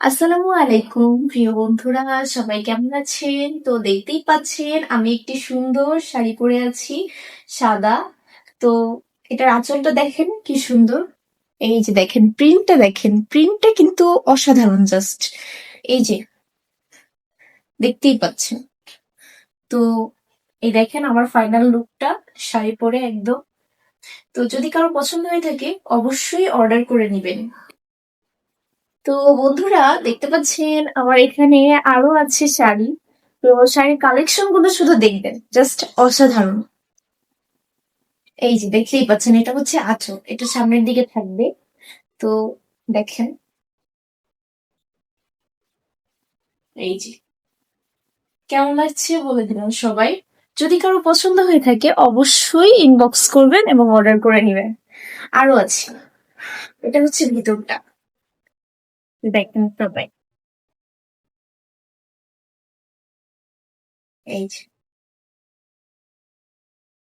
আসসালামু আলাইকুম প্রিয় বন্ধুরা সবাই কেমন আছেন? তো দেখতেই পাচ্ছেন আমি একটি সুন্দর শাড়ি পরে আছি সাদা। তো এটার আঁচলটা দেখেন কি সুন্দর। এই যে দেখেন প্রিন্টটা দেখেন প্রিন্টটা কিন্তু অসাধারণ জাস্ট। এই যে দেখতেই পাচ্ছেন। তো এই দেখেন আমার ফাইনাল লুকটা শাড়ি পরে একদম। তো যদি কারও পছন্দ হয়ে থাকে অবশ্যই অর্ডার করে নেবেন। তো বন্ধুরা, দেখতে পাচ্ছেন আমার এখানে আরও আছে শাড়ি। তো শাড়ির কালেকশনগুলো শুধু দেখবেন জাস্ট অসাধারণ। এই যে দেখতেই পাচ্ছেন, এটা হচ্ছে আঁচল, এটা সামনের দিকে থাকবে। তো দেখেন। এই যে। কেমন লাগছে বলে দিলাম সবাই। যদি কারও পছন্দ হয়ে থাকে, অবশ্যই ইনবক্স করবেন এবং অর্ডার করে নেবেন। আরও আছে। এটা হচ্ছে ভিতরটা। দেখেন সবাই এই যে।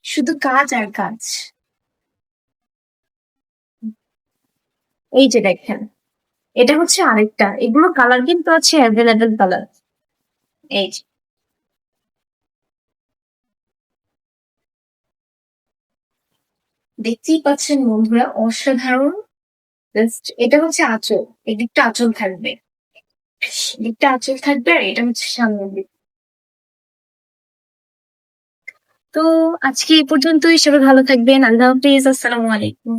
শুধু কাজ আর কাজ। এই যে দেখেন, এটা হচ্ছে আরেকটা। এগুলো কালার কিন্তু আছে অ্যাভেলেবেল কালার এই যে। দেখতেই পাচ্ছেন বন্ধুরা, অসাধারণ। জাস্ট এটা হচ্ছে আঁচল। এদিকটা আঁচল থাকবে। এদিকটা আঁচল থাকবে আর এটা হচ্ছে সামনের দিক। তো আজকে এই পর্যন্তই। সবাই ভালো থাকবেন। আল্লাহ হাফিজ। আসসালামু আলাইকুম।